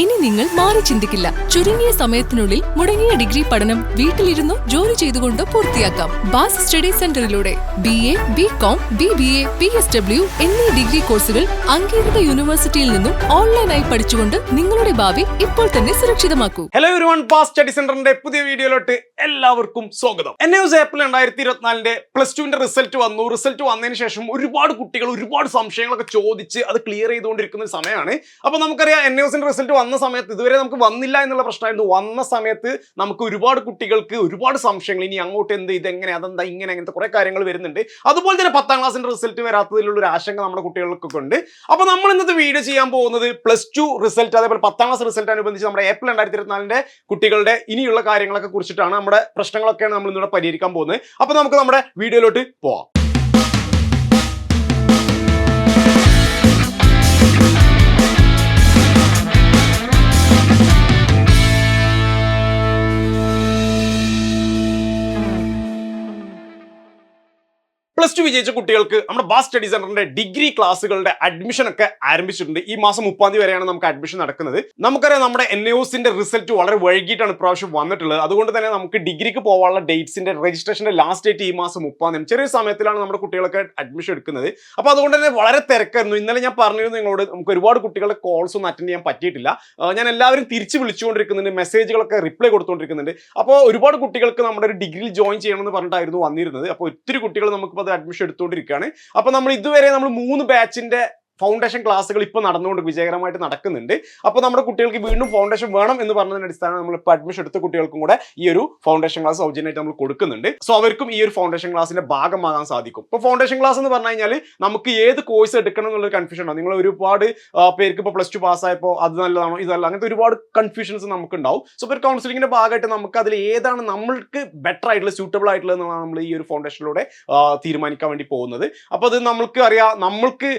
ഇനി നിങ്ങൾ മാറി ചിന്തിക്കില്ല. ചുരുങ്ങിയ സമയത്തിനുള്ളിൽ മുടങ്ങിയ ഡിഗ്രി പഠനം വീട്ടിലിരുന്നോ ജോലി ചെയ്തുകൊണ്ടോ പൂർത്തിയാക്കാം. Bass study സെന്ററിലൂടെ B A B com B B A P S W എന്നീ ഡിഗ്രി കോഴ്സുകൾ അംഗീകൃത യൂണിവേഴ്സിറ്റിയിൽ നിന്നും ഓൺലൈനായി പഠിച്ചുകൊണ്ട് നിങ്ങളുടെ ഭാവി ഇപ്പോൾ തന്നെ സുരക്ഷിതമാക്കൂ. Hello everyone pass study സെന്ററിന്റെ പുതിയ വീഡിയോയിലോട്ട് എല്ലാവർക്കും സ്വാഗതം. എൻ ന്യൂസ് ഏപ്രിൽ രണ്ടായിരത്തി ഇരുപത്തിനാലിന്റെ പ്ലസ് ടുവിന്റെ റിസൾട്ട് വന്നു. റിസൾട്ട് വന്നതിന് ശേഷം ഒരുപാട് കുട്ടികൾ ഒരുപാട് സംശയങ്ങളൊക്കെ ചോദിച്ച് അത് ക്ലിയർ ചെയ്തുകൊണ്ടിരിക്കുന്ന സമയമാണ്. അപ്പൊ നമുക്കറിയാം എൻ ന്യൂസിന്റെ റിസൾട്ട് വന്ന സമയത്ത് ഇതുവരെ നമുക്ക് വന്നില്ല എന്നുള്ള പ്രശ്നമായിരുന്നു. വന്ന സമയത്ത് നമുക്ക് ഒരുപാട് കുട്ടികൾക്ക് ഒരുപാട് സംശയങ്ങൾ. ഇനി അങ്ങോട്ട് എന്ത് ഇതെങ്ങനെ അതെന്താ ഇങ്ങനെ അങ്ങനത്തെ കുറെ കാര്യങ്ങൾ വരുന്നുണ്ട്. അതുപോലെ തന്നെ പത്താം ക്ലാസ്സിന്റെ റിസൾട്ട് വരാത്തതിലുള്ള ഒരു ആശങ്ക നമ്മുടെ കുട്ടികൾക്കൊക്കെ ഉണ്ട്. അപ്പൊ നമ്മൾ ഇന്നത്തെ വീഡിയോ ചെയ്യാൻ പോകുന്നത് പ്ലസ് ടു റിസൾട്ട് അതേപോലെ പത്താം ക്ലാസ് റിസൾട്ട് അനുബന്ധിച്ച് നമ്മുടെ ഏപ്രിൽ രണ്ടായിരത്തി ഇരുപത്തിനാലിന്റെ കുട്ടികളുടെ ഇനിയുള്ള കാര്യങ്ങളൊക്കെ കുറിച്ചിട്ടാണ് നമ്മുടെ പ്രശ്നങ്ങളൊക്കെയാണ് നമ്മൾ ഇന്നിവിടെ പരിഹരിക്കാൻ പോകുന്നത്. അപ്പൊ നമുക്ക് നമ്മുടെ വീഡിയോയിലോട്ട് പോവാം. പ്ലസ് ടു വിജയിച്ച കുട്ടികൾക്ക് നമ്മുടെ ബാസ് സ്റ്റഡി സെന്ററിന്റെ ഡിഗ്രി ക്ലാസ്സുകളുടെ അഡ്മിഷൻ ഒക്കെ ആരംഭിച്ചിട്ടുണ്ട്. ഈ മാസം മുപ്പാം തീയതി വരെയാണ് നമുക്ക് അഡ്മിഷൻ നടക്കുന്നത്. നമുക്കറിയാം നമ്മുടെ എൻ എസിന്റെ റിസൾട്ട് വളരെ വൈകിട്ടാണ് ഇപ്രാവശ്യം വന്നിട്ടുള്ളത്. അതുകൊണ്ട് തന്നെ നമുക്ക് ഡിഗ്രിക്ക് പോകാനുള്ള ഡേറ്റ്സിന്റെ രജിസ്ട്രേഷന്റെ ലാസ്റ്റ് ഡേറ്റ് ഈ മാസം മുപ്പാം തീയതി. ചെറിയ സമയത്തിലാണ് നമ്മുടെ കുട്ടികളൊക്കെ അഡ്മിഷൻ എടുക്കുന്നത്. അപ്പോൾ അതുകൊണ്ട് തന്നെ വളരെ തിരക്കായിരുന്നു. ഇന്നലെ ഞാൻ പറഞ്ഞിരുന്നു നിങ്ങളോട് നമുക്ക് ഒരുപാട് കുട്ടികളുടെ കോൾസ് ഒന്നും അറ്റൻഡ് ചെയ്യാൻ പറ്റിയിട്ടില്ല. ഞാൻ എല്ലാവരും തിരിച്ച് വിളിച്ചുകൊണ്ടിരിക്കുന്നുണ്ട്. മെസ്സേജുകളൊക്കെ റിപ്ലൈ കൊടുത്തുകൊണ്ടിരിക്കുന്നുണ്ട്. അപ്പോൾ ഒരുപാട് കുട്ടികൾക്ക് നമ്മുടെ ഒരു ഡിഗ്രിയിൽ ജോയിൻ ചെയ്യണമെന്ന് പറഞ്ഞിട്ടായിരുന്നു വന്നിരുന്നത്. അപ്പോൾ ഒത്തിരി കുട്ടികൾ നമുക്കിപ്പോൾ അത് അഡ്മിഷൻ എടുത്തുകൊണ്ടിരിക്കുകയാണ് അപ്പോൾ നമ്മൾ ഇതുവരെ നമ്മൾ മൂന്ന് ബാച്ചിന്റെ ഫൗണ്ടേഷൻ ക്ലാസ്സുകൾ ഇപ്പോൾ നടന്നുകൊണ്ട് വിജയകരമായിട്ട് നടക്കുന്നുണ്ട്. അപ്പോൾ നമ്മുടെ കുട്ടികൾക്ക് വീണ്ടും ഫൗണ്ടേഷൻ വേണം എന്ന് പറഞ്ഞതിന് അടിസ്ഥാനം നമ്മൾ ഇപ്പോൾ അഡ്മിഷൻ എടുത്ത കുട്ടികൾക്കും കൂടെ ഈ ഒരു ഫൗണ്ടേഷൻ ക്ലാസ് സൗജന്യമായിട്ട് നമ്മൾ കൊടുക്കുന്നുണ്ട്. സോ അവർക്കും ഈ ഒരു ഫൗണ്ടേഷൻ ക്ലാസ്സിന്റെ ഭാഗമാകാൻ സാധിക്കും. ഇപ്പോൾ ഫൗണ്ടേഷൻ ക്ലാസ് എന്ന് പറഞ്ഞു കഴിഞ്ഞാൽ നമുക്ക് ഏത് കോഴ്സ് എടുക്കണം എന്നുള്ള കൺഫ്യൂഷൻ ഉണ്ടാവും. നിങ്ങൾ ഒരുപാട് പേർക്ക് ഇപ്പോൾ പ്ലസ് ടു പാസ്സായപ്പോൾ അത് നല്ലതാണോ ഇതല്ല അങ്ങനത്തെ ഒരുപാട് കൺഫ്യൂഷൻസ് നമുക്ക് ഉണ്ടാവും സോ ഇപ്പോൾ കൗൺസിലിംഗിന്റെ ഭാഗമായിട്ട് നമുക്ക് അതിൽ ഏതാണ് നമ്മൾക്ക് ബെറ്റർ ആയിട്ടുള്ള സ്യൂട്ടബിൾ ആയിട്ടുള്ളത് എന്നാണ് നമ്മൾ ഈ ഒരു ഫൗണ്ടേഷനിലൂടെ തീരുമാനിക്കാൻ വേണ്ടി പോകുന്നത്. അപ്പോൾ അത് നമുക്ക് അറിയാം നമ്മൾക്ക്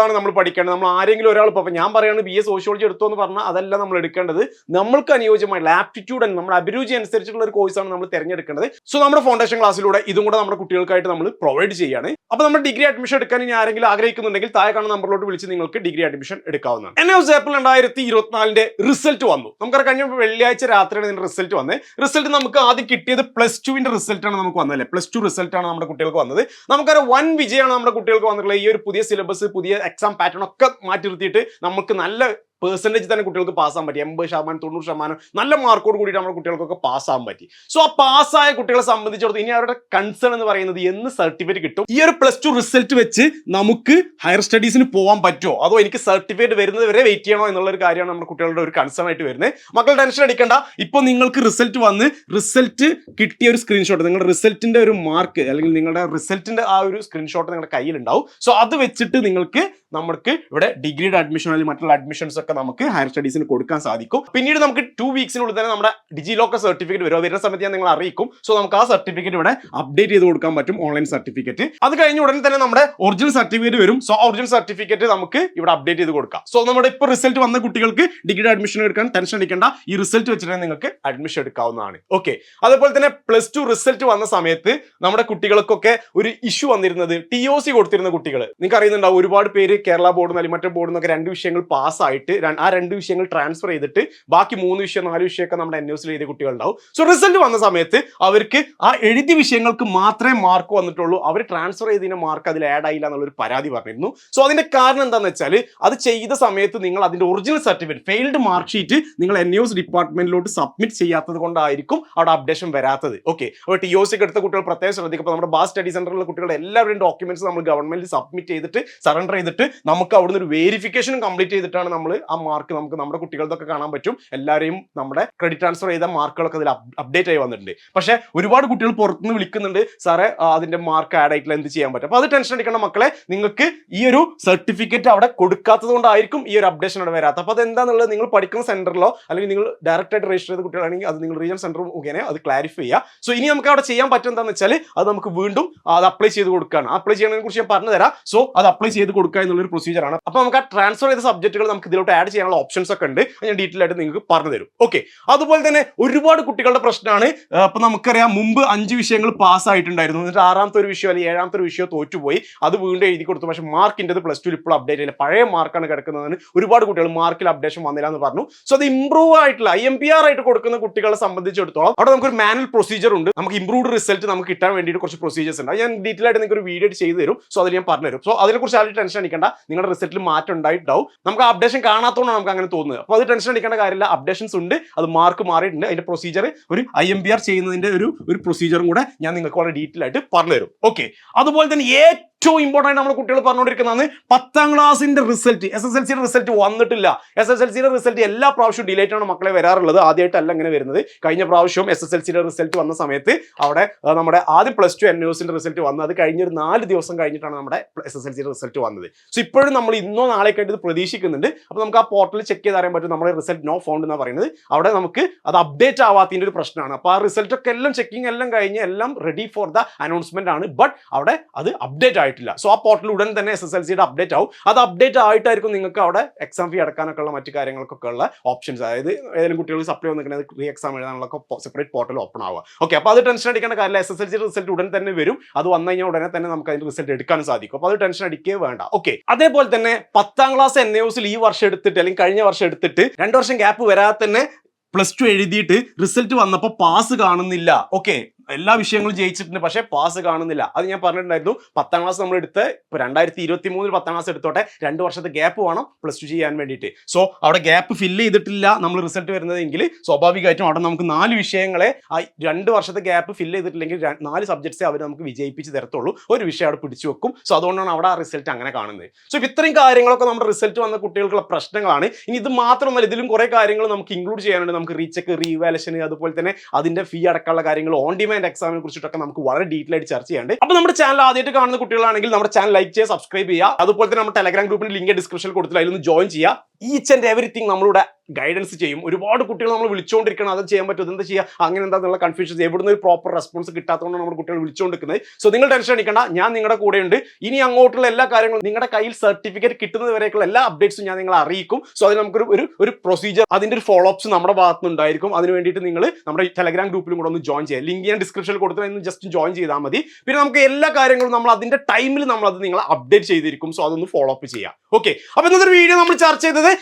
ഇഷ്ടമുള്ളതാണ് നമ്മൾ പഠിക്കേണ്ടത്. നമ്മൾ ആരെങ്കിലും ഒരാൾ ഇപ്പോൾ ഞാൻ പറയുന്നത് ബി എ സോഷ്യോളജി എടുത്തു എന്ന് പറഞ്ഞാൽ അതല്ല നമ്മൾ എടുക്കേണ്ടത്. നമ്മൾക്ക് അനുയോജ്യമായിട്ടുള്ള ആപ്റ്റിറ്റ്യൂഡ് നമ്മുടെ അഭിരുചി അനുസരിച്ചിട്ടുള്ള ഒരു കോഴ്സാണ് നമ്മൾ തിരഞ്ഞെടുക്കേണ്ടത്. സോ നമ്മുടെ ഫൗണ്ടേഷൻ ക്ലാസ്സിലൂടെ ഇതും കൂടെ നമ്മുടെ കുട്ടികൾക്കായിട്ട് നമ്മൾ പ്രൊവൈഡ് ചെയ്യാണ്. അപ്പോൾ നമ്മൾ ഡിഗ്രി അഡ്മിഷൻ എടുക്കാൻ ഇനി ആരെങ്കിലും ആഗ്രഹിക്കുന്നുണ്ടെങ്കിൽ താഴെ കാണുന്ന നമ്പറിലോട്ട് വിളിച്ച് നിങ്ങൾക്ക് ഡിഗ്രി അഡ്മിഷൻ എടുക്കാവുന്നതാണ്. എൻ എസ് ഏപ്രിൽ രണ്ടായിരത്തി ഇരുപത്തിനാലിന്റെ റിസൾട്ട് വന്നു. നമുക്ക് കഴിഞ്ഞ വെള്ളിയാഴ്ച രാത്രിയാണ് ഇതിന്റെ റിസൾട്ട് വന്നത് റിസൾട്ട് നമുക്ക് ആദ്യം കിട്ടിയത് പ്ലസ് ടുവിന്റെ റിസൾട്ട് ആണ് നമുക്ക് വന്നത് അല്ലേ പ്ലസ് ടു റിസൾട്ട് ആണ് നമ്മുടെ കുട്ടികൾക്ക് വന്നത്. നമുക്കൊരു വൻ വിജയമാണ് നമ്മുടെ കുട്ടികൾക്ക് വന്നിട്ടുള്ളത്. ഈ ഒരു പുതിയ സിലബസ് പുതിയ എക്സാം പാറ്റേൺ ഒക്കെ മാറ്റി നിർത്തിയിട്ട് നമുക്ക് നല്ല പേഴ്സന്റേജ് തന്നെ കുട്ടികൾക്ക് പാസ്സാൻ പറ്റി. എൺപത് ശതമാനം തൊണ്ണൂറ് ശതമാനം നല്ല മാർക്കോട് കൂടിയിട്ട് നമ്മുടെ കുട്ടികൾക്കൊക്കെ പാസ്സാൻ പറ്റി. സോ ആ പാസ്സായ കുട്ടികളെ സംബന്ധിച്ചിടത്തോളം ഇനി അവരുടെ കൺസേൺ എന്ന് പറയുന്നത് എന്ന് സർട്ടിഫിക്കറ്റ് കിട്ടും. ഈ ഒരു പ്ലസ് ടു റിസൾട്ട് വെച്ച് നമുക്ക് ഹയർ സ്റ്റഡീസിന് പോകാൻ പറ്റുമോ? അതോ എനിക്ക് സർട്ടിഫിക്കറ്റ് വരുന്നത് വരെ വെയിറ്റ് ചെയ്യണോ എന്നുള്ള ഒരു കാര്യമാണ് നമ്മുടെ കുട്ടികളുടെ ഒരു കൺസേൺ ആയിട്ട് വരുന്നത്. മക്കൾ ടെൻഷൻ അടിക്കണ്ട. ഇപ്പോൾ നിങ്ങൾക്ക് റിസൾട്ട് വന്ന് റിസൾട്ട് കിട്ടിയ ഒരു സ്ക്രീൻഷോട്ട് നിങ്ങളുടെ റിസൾട്ടിന്റെ ഒരു മാർക്ക് അല്ലെങ്കിൽ നിങ്ങളുടെ റിസൾട്ടിന്റെ ആ ഒരു സ്ക്രീൻഷോട്ട് നിങ്ങളുടെ കയ്യിലുണ്ടാവും. സോ അത് വെച്ചിട്ട് നിങ്ങൾക്ക് നമുക്ക് ഇവിടെ ഡിഗ്രിയുടെ അഡ്മിഷൻ അല്ലെങ്കിൽ മറ്റുള്ള അഡ്മിഷൻസ് ഒക്കെ നമുക്ക് ഹയർ സ്റ്റഡീസിന് കൊടുക്കാൻ സാധിക്കും. പിന്നീട് നമുക്ക് ടു വീക്സിനുള്ളിൽ തന്നെ നമ്മുടെ ഡിജി ലോക്കർ സർട്ടിഫിക്കറ്റ് വരും വരുന്ന സമയത്ത് ഞാൻ നിങ്ങൾ അറിയിക്കും. സോ നമുക്ക് ആ സർട്ടിഫിക്കറ്റ് ഇവിടെ അപ്ഡേറ്റ് ചെയ്ത് കൊടുക്കാൻ പറ്റും ഓൺലൈൻ സർട്ടിഫിക്കറ്റ് അത് കഴിഞ്ഞ ഉടനെ തന്നെ നമ്മുടെ ഒറിജിനൽ സർട്ടിഫിക്കറ്റ് വരും. സോ ഒറിജിനൽ സർട്ടിഫിക്കറ്റ് നമുക്ക് ഇവിടെ അപ്ഡേറ്റ് ചെയ്ത് കൊടുക്കാം. സോ നമ്മുടെ ഇപ്പോൾ റിസൾട്ട് വന്ന കുട്ടികൾക്ക് ഡിഗ്രിയുടെ അഡ്മിഷൻ എടുക്കാൻ ടെൻഷൻ അടിക്കേണ്ട. ഈ റിസൾട്ട് വെച്ചിട്ട് നിങ്ങൾക്ക് അഡ്മിഷൻ എടുക്കാവുന്നതാണ്. ഓക്കെ അതുപോലെ തന്നെ പ്ലസ് ടു റിസൾട്ട് വന്ന സമയത്ത് നമ്മുടെ കുട്ടികൾക്കൊക്കെ ഒരു ഇഷ്യൂ വന്നിരുന്നത് ടി ഒ സി കൊടുത്തിരുന്ന കുട്ടികൾ നിങ്ങൾക്ക് അറിയുന്നുണ്ടാവും ഒരുപാട് പേര് കേരള ബോർഡ് അല്ലെങ്കിൽ മറ്റേ ബോർഡിൽ നിന്നൊക്കെ രണ്ട് വിഷയങ്ങൾ പാസ്സായിട്ട് ആ രണ്ട് വിഷയങ്ങൾ ട്രാൻസ്ഫർ ചെയ്തിട്ട് ബാക്കി മൂന്ന് വിഷയം നാല് വിഷയമൊക്കെ നമ്മുടെ എൻ എസിൽ എഴുതിയ കുട്ടികളുണ്ടാവും. സോ റിസൾട്ട് വന്ന സമയത്ത് അവർക്ക് ആ എഴുതിയ വിഷയങ്ങൾക്ക് മാത്രമേ മാർക്ക് വന്നിട്ടുള്ളൂ. അവർ ട്രാൻസ്ഫർ ചെയ്തതിന് മാർക്ക് അതിൽ ആഡ് ആയില്ല എന്നുള്ളൊരു പരാതി പറഞ്ഞിരുന്നു. സോ അതിന്റെ കാരണം എന്താണെന്ന് വെച്ചാൽ അത് ചെയ്ത സമയത്ത് നിങ്ങൾ അതിന്റെ original certificate failed mark sheet നിങ്ങൾ എൻ എസ് ഡിപ്പാർട്ട്മെന്റിലോട്ട് സബ്മിറ്റ് ചെയ്യാത്തത് കൊണ്ടായിരിക്കും അവിടെ അപ്ഡേഷൻ വരാത്തത്. ഓക്കെ അപ്പോൾ ടി ഒ സിക്ക് എടുത്ത കുട്ടികൾ പ്രത്യേകം ശ്രദ്ധിക്കും അപ്പോൾ നമ്മുടെ ബാസ് സ്റ്റഡി സെന്ററിലുള്ള കുട്ടികളുടെ എല്ലാവരുടെയും ഡോക്യുമെന്റ്സ് നമ്മൾ ഗവൺമെന്റിൽ സബ്മിറ്റ് ചെയ്തിട്ട് സറണ്ടർ ചെയ്തിട്ട് നമുക്ക് അവിടുന്ന് ഒരു വെരിഫിക്കേഷനും കംപ്ലീറ്റ് ചെയ്തിട്ടാണ് നമ്മൾ ആ മാർക്ക് നമുക്ക് നമ്മുടെ കുട്ടികൾക്കൊക്കെ കാണാൻ പറ്റും. എല്ലാവരെയും നമ്മുടെ ക്രെഡിറ്റ് ട്രാൻസ്ഫർ ചെയ്ത മാർക്കുകളൊക്കെ അതിൽ അപ്ഡേറ്റ് ആയി വന്നിട്ടുണ്ട്. പക്ഷേ ഒരുപാട് കുട്ടികൾ പുറത്തുനിന്ന് വിളിക്കുന്നുണ്ട് സാറേ അതിന്റെ മാർക്ക് ആഡ് ആയിട്ടില്ല എന്ത് ചെയ്യാൻ പറ്റും? അപ്പോൾ അത് ടെൻഷൻ അടിക്കണം മക്കളെ. നിങ്ങൾക്ക് ഈ ഒരു സർട്ടിഫിക്കറ്റ് അവിടെ കൊടുക്കാത്തത് കൊണ്ടായിരിക്കും ഈ ഒരു അപ്ഡേഷൻ അവിടെ വരാത്തത്. അപ്പോൾ അത് എന്താണെന്നുള്ളത് നിങ്ങൾ പഠിക്കുന്ന സെന്ററിലോ അല്ലെങ്കിൽ നിങ്ങൾ ഡയറക്റ്റ് ആയിട്ട് രജിസ്റ്റർ ചെയ്ത കുട്ടികളാണെങ്കിൽ അത് നിങ്ങൾ റീജിയൻ സെന്റർ മുഖേന അത് ക്ലാരിഫൈ ചെയ്യുക. സോ ഇനി നമുക്ക് അവിടെ ചെയ്യാൻ പറ്റും എന്താണെന്ന് വെച്ചാൽ അത് നമുക്ക് വീണ്ടും അത് അപ്ലൈ ചെയ്ത് കൊടുക്കുകയാണ് അപ്ലൈ ചെയ്യുന്നതിനെ കുറിച്ച് ഞാൻ പറഞ്ഞുതരാം. സോ അത് അപ്ലൈ ചെയ്ത് കൊടുക്കുക എന്നുള്ളൊരു പ്രൊസീജിയർ ആണ്. അപ്പോൾ നമുക്ക് ആ ട്രാൻസ്ഫർ ചെയ്ത സബ്ജക്റ്റുകൾ നമുക്ക് ഇതിലോട്ട് ആഡ് ചെയ്യാനുള്ള ഓപ്ഷൻസ് ഒക്കെ ഉണ്ട്. ഞാൻ ഡീറ്റെയിൽ ആയിട്ട് നിങ്ങൾക്ക് പറഞ്ഞു തരും. ഓക്കെ അതുപോലെ തന്നെ ഒരുപാട് കുട്ടികളുടെ പ്രശ്നമാണ്. അപ്പൊ നമുക്കറിയാം മുമ്പ് അഞ്ച് വിഷയങ്ങൾ പാസ് ആയിട്ടുണ്ടായിരുന്നു. എന്നിട്ട് ആറാമത്തെ ഒരു വിഷയം അല്ലെങ്കിൽ ഏഴാമത്തെ ഒരു വിഷയം തോറ്റുപോയി. അത് വീണ്ടും എഴുതി കൊടുത്തു. പക്ഷേ മാർക്കിന്റെ പ്ലസ് ടു ഇപ്പോൾ അപ്ഡേറ്റ് ചെയ്യില്ല പഴയ മാർക്കാണ് കിടക്കുന്നതെന്ന് ഒരുപാട് കുട്ടികൾ മാർക്കിൽ അപ്ഡേഷൻ വന്നില്ല എന്ന് പറഞ്ഞു. സോ അത് ഇംപ്രൂവ് ആയിട്ടുള്ള ഐ എം പി ആർ ആയിട്ട് കൊടുക്കുന്ന കുട്ടികളെ സംബന്ധിച്ചിടത്തോളം അവിടെ നമുക്കൊരു മാനുവൽ പ്രൊസീജിയർ ഉണ്ട്. നമുക്ക് ഇംപ്രൂവ്ഡ് റിസൾട്ട് നമുക്ക് കിട്ടാൻ വേണ്ടിയിട്ട് കുറച്ച് പ്രൊസീജിയേഴ്സ് ഉണ്ട്. ഞാൻ ഡീറ്റെയിൽ ആയിട്ട് നിങ്ങൾക്ക് ഒരു വീഡിയോ ചെയ്ത് തരും. സോ അത് ഞാൻ പറഞ്ഞു തരും സോ അതിനെക്കുറിച്ച് ആരും ടെൻഷൻ അടിക്കേണ്ട. നിങ്ങളുടെ റിസൾട്ടിൽ മാറ്റം ഉണ്ടായിട്ടുണ്ടാവും. നമുക്ക് അപ്ഡേഷൻ കാണാത്തതുകൊണ്ടാണ് നമുക്ക് അങ്ങനെ തോന്നുന്നത്. അപ്പോൾ അത് ടെൻഷൻ അടിക്കേണ്ട കാര്യമില്ല. അപ്ഡേഷൻസ് ഉണ്ട്. അത് മാർക്ക് മാറിയിട്ടുണ്ട്. അതിന്റെ പ്രൊസീജിയർ ഒരു ഐ എം ബി ആർ ചെയ്യുന്നതിന്റെ ഒരു ഒരു പ്രൊസീജിയറും കൂടെ ഞാൻ നിങ്ങൾക്ക് വളരെ ഡീറ്റെയിൽ ആയിട്ട് പറഞ്ഞു തരും. ഓക്കെ അതുപോലെ തന്നെ ഏറ്റവും ഇമ്പോർട്ടന്റ് നമ്മുടെ കുട്ടികൾ പറഞ്ഞുകൊണ്ടിരിക്കുന്നതാണ് പത്താം ക്ലാസ്സിന്റെ റിസൾട്ട് എസ് എസ് എൽ സിയുടെ റിസൾട്ട് വന്നിട്ടില്ല. എസ് എസ് എൽ സിയുടെ റിസൾട്ട് എല്ലാ പ്രാവശ്യവും ഡിലേറ്റ് ആണ് മക്കളെ വരാറുള്ളത്. ആദ്യമായിട്ടല്ല ഇങ്ങനെ വരുന്നത്. കഴിഞ്ഞ പ്രാവശ്യം എസ് എസ് എൽ സിയുടെ റിസൾട്ട് വന്ന സമയത്ത് അവിടെ നമ്മുടെ ആദ്യം പ്ലസ് ടു എൻ ന്യൂസിന്റെ റിസൾട്ട് വന്നത്. അത് കഴിഞ്ഞ ഒരു നാല് ദിവസം കഴിഞ്ഞിട്ടാണ് നമ്മുടെ എസ് എസ് എൽ സിയുടെ റിസൾട്ട് വന്നത്. ഇപ്പോഴും നമ്മൾ ഇന്നോ നാളെ ആയിട്ട് ഇത് പ്രതീക്ഷിക്കുന്നുണ്ട്. അപ്പോൾ നമുക്ക് ആ പോർട്ടലിൽ ചെക്ക് ചെയ്ത് അറിയാൻ പറ്റും നമ്മുടെ റിസൾട്ട് നോ ഫൗണ്ട് എന്നാണ് പറയുന്നത്. അവിടെ നമുക്ക് അത് അപ്ഡേറ്റ് ആവാത്തതിന്റെ ഒരു പ്രശ്നമാണ്. അപ്പോൾ ആ റിസൾട്ടൊക്കെ എല്ലാം ചെക്കിംഗ് എല്ലാം കഴിഞ്ഞ് എല്ലാം റെഡി ഫോർ ദ അനൗൺസ്മെന്റ് ആണ്. ബട്ട് അവിടെ അത് അപ്ഡേറ്റ് ആയിട്ടില്ല. സോ ആ പോർട്ടൽ ഉടൻ തന്നെ എസ് എസ് എൽ സിയുടെ അപ്ഡേറ്റ് ആവും. അത് അപ്ഡേറ്റ് ആയിട്ടായിരിക്കും നിങ്ങൾക്ക് അവിടെ എക്സാം ഫീ അടക്കാനൊക്കെ ഉള്ള മറ്റു കാര്യങ്ങൾക്കൊക്കെ ഉള്ള ഓപ്ഷൻസ് അതായത് ഏതെങ്കിലും കുട്ടികൾ സപ്ലൈ വന്നിരിക്കുന്നത് റീ എക്സാം എഴുതാനുള്ള സെപ്പറേറ്റ് പോർട്ടൽ ഓപ്പൺ ആവുക. ഓക്കെ അപ്പോൾ അത് ടെൻഷൻ അടിക്കേണ്ട കാര്യമില്ല. S S L C result ഉടൻ തന്നെ വരും. അത് വന്നു കഴിഞ്ഞാൽ ഉടനെ തന്നെ നമുക്ക് അതിന്റെ റിസൾട്ട് എടുക്കാനും സാധിക്കും. അപ്പോൾ അത് ടെൻഷൻ അടിക്കേ വേണ്ട. ഓക്കെ അതേപോലെ തന്നെ പത്താം ക്ലാസ് എൻ എസിൽ ഈ വർഷം എടുത്തിട്ട് അല്ലെങ്കിൽ കഴിഞ്ഞ വർഷം എടുത്തിട്ട് രണ്ട് വർഷം ഗ്യാപ്പ് വരാതെ തന്നെ പ്ലസ് ടു എഴുതിയിട്ട് റിസൾട്ട് വന്നപ്പോൾ പാസ് കാണുന്നില്ല. ഓക്കെ എല്ലാ വിഷയങ്ങളും ജയിച്ചിട്ടുണ്ട് പക്ഷേ പാസ് കാണുന്നില്ല. അത് ഞാൻ പറഞ്ഞിട്ടുണ്ടായിരുന്നു. പത്താം ക്ലാസ് നമ്മൾ എടുത്ത് ഇപ്പോൾ രണ്ടായിരത്തി ഇരുപത്തി മൂന്നിൽ പത്താം ക്ലാസ് എടുത്തോട്ടെ രണ്ട് വർഷത്തെ ഗ്യാപ്പ് വേണം പ്ലസ് ടു ചെയ്യാൻ വേണ്ടിയിട്ട്. സോ അവിടെ ഗ്യാപ്പ് ഫില്ല് ചെയ്തിട്ടില്ല നമ്മൾ റിസൾട്ട് വരുന്നതെങ്കിൽ സ്വാഭാവികമായിട്ടും അവിടെ നമുക്ക് നാല് വിഷയങ്ങളെ ആ രണ്ട് വർഷത്തെ ഗ്യാപ്പ് ഫില്ല് ചെയ്തിട്ടില്ലെങ്കിൽ നാല് സബ്ജക്ട്സേ അവർ നമുക്ക് വിജയിപ്പിച്ച് തരത്തുള്ളൂ. ഒരു വിഷയം അവിടെ പിടിച്ചു വെക്കും. സോ അതുകൊണ്ടാണ് അവിടെ ആ റിസൾട്ട് അങ്ങനെ കാണുന്നത്. സോ ഇപ്പം ഇത്രയും കാര്യങ്ങളൊക്കെ നമ്മുടെ റിസൾട്ട് വന്ന കുട്ടികൾക്കുള്ള പ്രശ്നങ്ങളാണ്. ഇനി ഇത് മാത്രമല്ല ഇതിലും കുറേ കാര്യങ്ങൾ നമുക്ക് ഇൻക്ലൂഡ് ചെയ്യാനുണ്ട്. നമുക്ക് റീചെക്ക് റീവാലേഷൻ അതുപോലെ തന്നെ അതിന്റെ ഫീ അടക്കമുള്ള കാര്യങ്ങൾ ഓൺ ഡിമാൻഡ് എക്സാമിനെ കുറിച്ചിട്ടൊക്കെ നമുക്ക് വളരെ ഡീറ്റെയിൽ ആയിട്ട് ചർച്ച ചെയ്യാണ്ട് അപ്പോൾ നമ്മുടെ ചാനൽ ആദ്യമായിട്ട് കാണുന്ന കുട്ടികളാണെങ്കിൽ നമ്മുടെ ചാനൽ ലൈക്ക് ചെയ്യുക സബ്സ്ക്രൈബ് ചെയ്യുക. അതുപോലെ തന്നെ നമ്മുടെ ടെലഗ്രാം ഗ്രൂപ്പിന്റെ ലിങ്ക് ഡിസ്ക്രിപ്ഷനിൽ കൊടുത്തില്ല അതിലൊന്ന് ജോയിൻ ചെയ്യുക. ഈച്ച് ആൻഡ് എവറിത്തിങ് നമ്മളുടെ ഗൈഡൻസ് ചെയ്യും. ഒരുപാട് കുട്ടികൾ നമ്മൾ വിളിച്ചുകൊണ്ടിരിക്കണം അത് ചെയ്യാൻ പറ്റും എന്താ ചെയ്യുക അങ്ങനെ എന്താണെന്നുള്ള കൺഫ്യൂഷൻസ് എവിടുന്ന് ഒരു പ്രോപ്പർ റെസ്പോൺസ് കിട്ടാത്തതുകൊണ്ട് നമ്മുടെ കുട്ടികൾ വിളിച്ചുകൊണ്ടിരിക്കുന്നത് സോ നിങ്ങൾ ടെൻഷൻ അടിക്കണ്ട. ഞാൻ നിങ്ങളുടെ കൂടെയുണ്ട്. ഇനി അങ്ങോട്ടുള്ള എല്ലാ കാര്യങ്ങളും നിങ്ങളുടെ കയ്യിൽ സർട്ടിഫിക്കറ്റ് കിട്ടുന്നത് വരെയൊക്കെയുള്ള എല്ലാ അപ്ഡേറ്റ്സും ഞാൻ നിങ്ങളെ അറിയിക്കും. സോ അതിന് നമുക്കൊരു ഒരു ഒരു പ്രൊസീജിയർ അതിന്റെ ഒരു ഫോളോ അപ്സ് നമ്മുടെ ഭാഗത്തുനിന്നുണ്ടായിരിക്കും. അതിന് വേണ്ടിയിട്ട് നിങ്ങൾ നമ്മുടെ ടെലഗ്രാം ഗ്രൂപ്പിലും കൂടെ ഒന്ന് ജോയിൻ ചെയ്യുക. ലിങ്ക് ഞാൻ ഡിസ്ക്രിപ്ഷനിൽ കൊടുത്തു ജസ്റ്റ് ജോയിൻ ചെയ്താൽ മതി. പിന്നെ നമുക്ക് എല്ലാ കാര്യങ്ങളും നമ്മൾ അതിന്റെ ടൈമിൽ നമ്മൾ അത് നിങ്ങൾ അപ്ഡേറ്റ് ചെയ്തിരിക്കും. സോ അതൊന്ന് ഫോളോ അപ്പ് ചെയ്യാം. ഓക്കെ അപ്പൊ ഇന്നത്തെ വീഡിയോ നമ്മൾ ചർച്ച ചെയ്തത്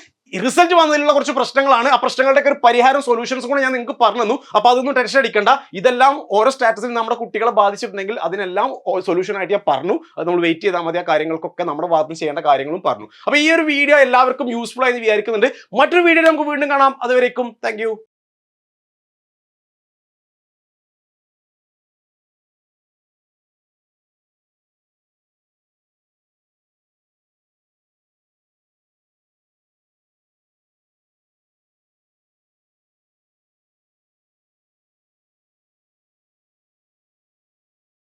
റിസൾട്ട് വന്നതിലുള്ള കുറച്ച് പ്രശ്നങ്ങളാണ്. ആ പ്രശ്നങ്ങളുടെ ഒരു പരിഹാരം സൊല്യൂഷൻസ് കൂടെ ഞാൻ നിങ്ങൾക്ക് പറഞ്ഞു തന്നു. അപ്പോൾ അതൊന്നും ടെൻഷൻ അടിക്കണ്ട. ഇതെല്ലാം ഓരോ സ്റ്റാറ്റസിൽ നമ്മുടെ കുട്ടികളെ ബാധിച്ചിട്ടുണ്ടെങ്കിൽ അതിനെല്ലാം സൊല്യൂഷൻ ആയിട്ട് ഞാൻ പറഞ്ഞു. അത് നമ്മൾ വെയിറ്റ് ചെയ്താൽ മതി. ആ കാര്യങ്ങൾക്കൊക്കെ നമ്മുടെ ഭാഗത്ത് ചെയ്യേണ്ട കാര്യങ്ങളും പറഞ്ഞു. അപ്പോൾ ഈ ഒരു വീഡിയോ എല്ലാവർക്കും യൂസ്ഫുൾ ആയി വിചാരിക്കുന്നുണ്ട്. മറ്റൊരു വീഡിയോ നമുക്ക് വീണ്ടും കാണാം. അതുവരേക്കും. താങ്ക്